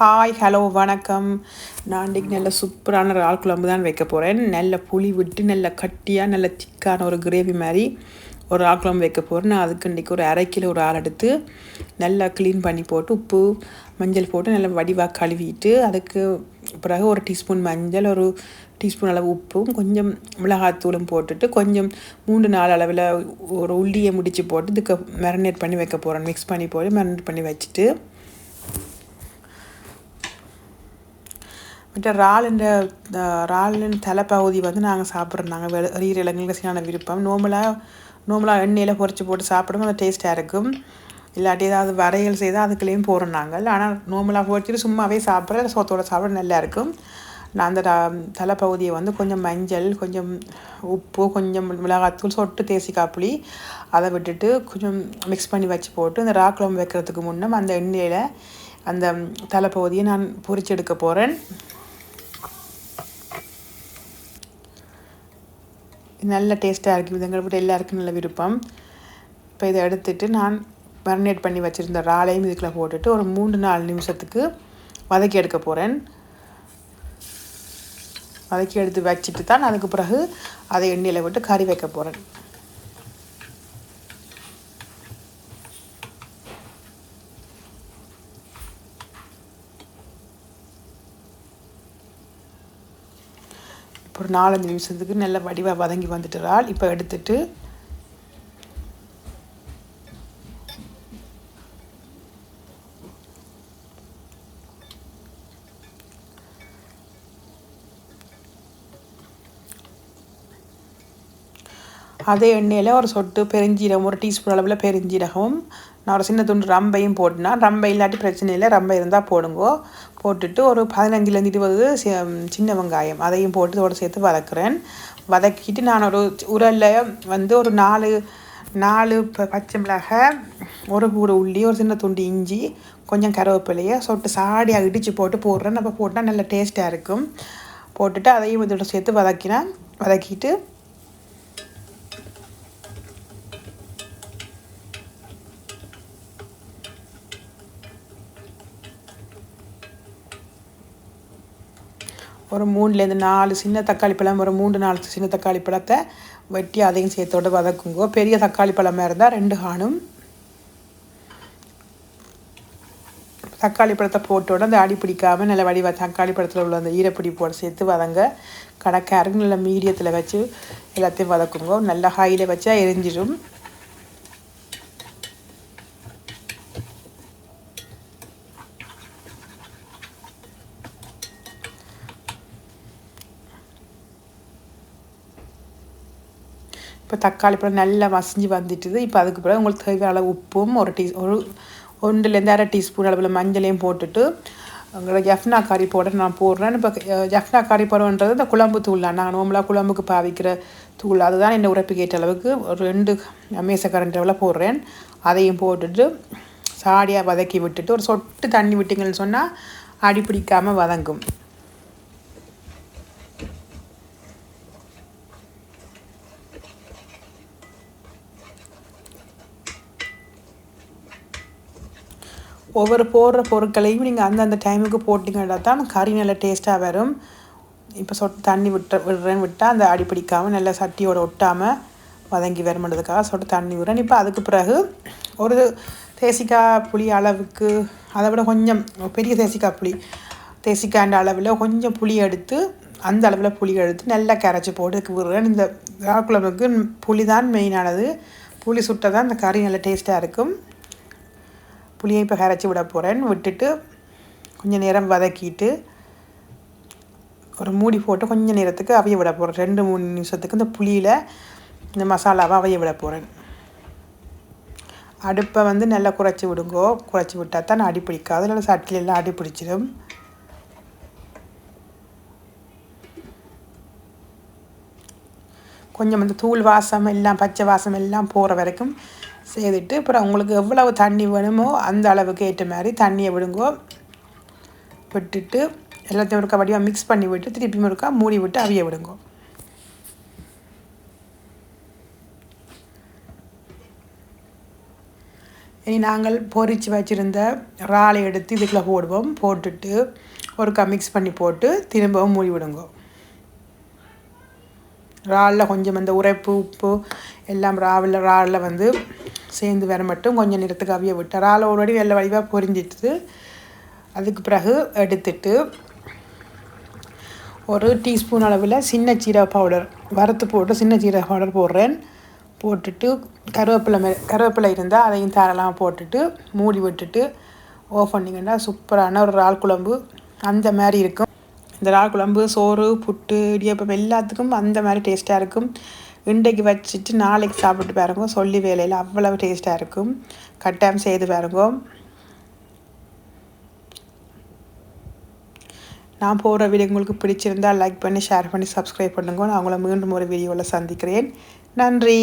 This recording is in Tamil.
ஹாய் ஹலோ வணக்கம். நான் இன்றைக்கி நல்ல சூப்பரான இறால் குழம்பு தான் வைக்க போகிறேன் நல்ல புளி விட்டு நல்ல கட்டியாக நல்ல திக்கான ஒரு கிரேவி மாதிரி ஒரு இறால் குழம்பு வைக்க போகிறேன் நான் அதுக்கு இன்றைக்கி ஒரு அரை கிலோ ஒரு ஆள் எடுத்து நல்லா க்ளீன் பண்ணி போட்டு உப்பு மஞ்சள் போட்டு நல்லா வடிவாக கழுவிட்டு அதுக்கு பிறகு ஒரு டீஸ்பூன் மஞ்சள் ஒரு டீஸ்பூன் அளவு உப்பும் கொஞ்சம் மிளகாத்தூளும் போட்டுட்டு கொஞ்சம் மூன்று நாலு அளவில் ஒரு உள்ளியை முடித்து போட்டு இதுக்கு மேரினேட் பண்ணி வைக்க போகிறேன் மிக்ஸ் பண்ணி போட்டு மேரினேட் பண்ணி வச்சுட்டு மற்ற இறாலுன்ற இறாலின் தலைப்பகுதி வந்து நாங்கள் சாப்பிட்றோம். நாங்கள் வெ ஈரலங்களுக்கு சரியான விருப்பம். நோம்பலாக நோம்பலாக எண்ணெயில் பொறிச்சு போட்டு சாப்பிடும் அது டேஸ்ட்டாக இருக்கும். இல்லாட்டி ஏதாவது வரையல் செய்தால் அதுக்குள்ளேயும் போகிறோம் நாங்கள். ஆனால் நோம்பலாக பொரிச்சிட்டு சும்மாவே சாப்பிட்ற சோத்தோட சாப்பிட நல்லா இருக்கும். நான் அந்த தலைப்பகுதியை வந்து கொஞ்சம் மஞ்சள் கொஞ்சம் உப்பு கொஞ்சம் மிளகாத்தூள் சொட்டு தேசி காப்புளி அதை விட்டுட்டு கொஞ்சம் மிக்ஸ் பண்ணி வச்சு போட்டு இந்த ராக்குழம்பு வைக்கிறதுக்கு முன்னே அந்த எண்ணெயில் அந்த தலைப்பகுதியை நான் பொறிச்செடுக்க எடுக்க போகிறேன் நல்ல டேஸ்ட்டாக இருக்கும் இது எங்களை விட எல்லாருக்கும் நல்ல விருப்பம். இப்போ இதை எடுத்துட்டு நான் மேரினேட் பண்ணி வச்சுருந்த இறாலையும் இதுக்குள்ளே போட்டுட்டு ஒரு மூன்று நாலு நிமிஷத்துக்கு வதக்கி எடுக்க போகிறேன் வதக்கி எடுத்து வச்சுட்டு தான் அதுக்கு பிறகு அதை எண்ணெயில் விட்டு கறி வைக்க போகிறேன் ஒரு நாலஞ்சு நிமிஷத்துக்கு நல்ல வடிவாக வதங்கி வந்துட்டுறாள். இப்போ எடுத்துட்டு அதே எண்ணெயில் ஒரு சொட்டு பெருஞ்சீரகம் ஒரு டீஸ்பூன் அளவில் பெருஞ்சீரகம் நான் ஒரு சின்ன துண்டு ரம்பையும் போட்டுனா ரம்பை இல்லாட்டி பிரச்சனை இல்லை ரம்பை இருந்தால் போடுங்கோ. போட்டுட்டு ஒரு பதினஞ்சுலேருந்து இருபது சின்ன வெங்காயம் அதையும் போட்டு இதோட சேர்த்து வதக்குறேன். வதக்கிட்டு நான் ஒரு உரலில் வந்து ஒரு நாலு நாலு பச்சை மிளகாய் ஒரு கூடு உள்ளி ஒரு சின்ன துண்டு இஞ்சி கொஞ்சம் கருவேப்பிலையை சொட்டு சாடியாக இடித்து போட்டு போடுறேன். நம்ம போட்டால் நல்ல டேஸ்ட்டாக இருக்கும். போட்டுட்டு அதையும் இதோட சேர்த்து வதக்கினேன். வதக்கிட்டு ஒரு மூணுலேருந்து நாலு சின்ன தக்காளி பழம் ஒரு மூன்று நாலு சின்ன தக்காளி பழத்தை வெட்டி அதையும் சேர்த்தோடு வதக்குங்கோ. பெரிய தக்காளி பழமாக இருந்தால் ரெண்டு காணும். தக்காளி பழத்தை போட்டோட அந்த அடி பிடிக்காமல் நல்ல வடிவ தக்காளி பழத்தில் உள்ள அந்த ஈரப்பிடி போட சேர்த்து வதங்க. கணக்காருக்கு நல்ல மீடியத்தில் வச்சு எல்லாத்தையும் வதக்குங்க. நல்லா ஹையில் வச்சா எரிஞ்சிடும் இப்போ தக்காளி பழம் நல்லா மசிஞ்சு வந்துட்டுது. இப்போ அதுக்கு பிறகு உங்களுக்கு தேவையான அளவு உப்பும் ஒரு டீ ஒரு ஒன்றுலேருந்து அரை டீஸ்பூன் அளவில் மஞ்சளையும் போட்டுட்டு உங்களோட ஜஃப்னா கறி பவுடர் நான் போடுறேன். இப்போ ஜஃப்னா கறி பவுடர்ன்றது இந்த குழம்பு தூள் தான் நான் நார்மலாக குழம்புக்கு பாவிக்கிற தூள். அதுதான் என்னை உரைப்பு கேட்ட அளவுக்கு ஒரு ரெண்டு மேசக்கரண்ட் அளவில் போடுறேன். அதையும் போட்டுட்டு சாடியாக வதக்கி விட்டுட்டு ஒரு சொட்டு தண்ணி விட்டிங்கன்னு சொன்னால் அடி பிடிக்காமல் வதங்கும். ஒவ்வொரு போடுற பொருட்களையும் நீங்கள் அந்தந்த டைமுக்கு போட்டிங்கன்னா தான் கறி நல்லா டேஸ்ட்டாக வரும். இப்போ சொட்டு தண்ணி விட்டு விடுறேன்னு விட்டால் அந்த அடி பிடிக்காமல் நல்லா சட்டியோடு ஒட்டாமல் வதங்கி வருமன்றதுக்காக சொட்டு தண்ணி விடுறேன் இப்போ அதுக்கு பிறகு ஒரு தேசிக்காய் புளி அளவுக்கு அதை விட கொஞ்சம் பெரிய தேசிக்காய் புளி தேசிக்காண்ட அளவில் கொஞ்சம் புளி எடுத்து அந்த அளவில் புளி எடுத்து நல்லா கரைச்சி போட்டு விடுறேன் இந்த குழம்புக்கு புளி தான் மெயினானது புளி சுட்டால் தான் இந்த கறி நல்லா டேஸ்ட்டாக இருக்கும். புளியை இப்போ கரைச்சி விட போகிறேன் விட்டுட்டு கொஞ்சம் நேரம் வதக்கிட்டு ஒரு மூடி போட்டு கொஞ்சம் நேரத்துக்கு அவைய விட போகிறேன் ரெண்டு மூணு நிமிஷத்துக்கு இந்த புளியில் இந்த மசாலாவை அவைய விட போகிறேன் அடுப்பை வந்து நல்லா குறைச்சி விடுங்கோ. குறைச்சி விட்டால் தான் அடி பிடிக்காது. இல்லை சட்டிலெல்லாம் அடி பிடிச்சிடும். கொஞ்சம் வந்து தூள் வாசம் எல்லாம் பச்சை வாசம் எல்லாம் போகிற வரைக்கும் செய்துட்டு அப்புறம் உங்களுக்கு எவ்வளவு தண்ணி வேணுமோ அந்த அளவுக்கு ஏற்ற மாதிரி தண்ணியை விடுங்கோ. விட்டுட்டு எல்லாத்தையும் ஒருக்கா வடிவாக மிக்ஸ் பண்ணி விட்டு திருப்பி ஒருக்கா மூடி விட்டு அவிய விடுங்கோ. இனி நாங்கள் பொறிச்சு வச்சுருந்த இறாலை எடுத்து இதுக்குள்ளே போடுவோம். போட்டுட்டு ஒருக்கா மிக்ஸ் பண்ணி போட்டு திரும்பவும் மூடி விடுங்கோ. இறாலில் கொஞ்சம் அந்த உரைப்பு உப்பு எல்லாம் ராவில் இறாலில் வந்து சேர்ந்து வர மட்டும் கொஞ்சம் நேரத்துக்கு அவிய விட்டு இறால் ஆல்ரெடி வெள்ளை வடிவாக பொரிஞ்சிட்டு அதுக்கு பிறகு எடுத்துட்டு ஒரு டீஸ்பூன் அளவில் சின்ன சீரக பவுடர் வறுத்து போட்டு சின்ன சீரக பவுடர் போடுறேன். போட்டுட்டு கருவேப்பிலை மே கருவேப்பிலை இருந்தால் அதையும் தாராளமாக போட்டுட்டு மூடி விட்டுட்டு ஓஃப் பண்ணிங்கன்னா சூப்பரான ஒரு இறால் குழம்பு. அந்த மாதிரி இருக்கும். இந்த இறால் குழம்பு சோறு புட்டு இடியப்பம் எல்லாத்துக்கும் அந்த மாதிரி டேஸ்ட்டாக இருக்கும். இன்றைக்கு வச்சுட்டு நாளைக்கு சாப்பிட்டு பாருங்க. சொல்லி வேலையில் அவ்வளவு டேஸ்ட்டாக இருக்கும். கட்டாயம் செய்து பாருங்க. நான் போகிற வீடியோ உங்களுக்கு பிடிச்சிருந்தால் லைக் பண்ணி ஷேர் பண்ணி சப்ஸ்கிரைப் பண்ணுங்க. நான் உங்களை மீண்டும் ஒரு வீடியோவில் சந்திக்கிறேன். நன்றி.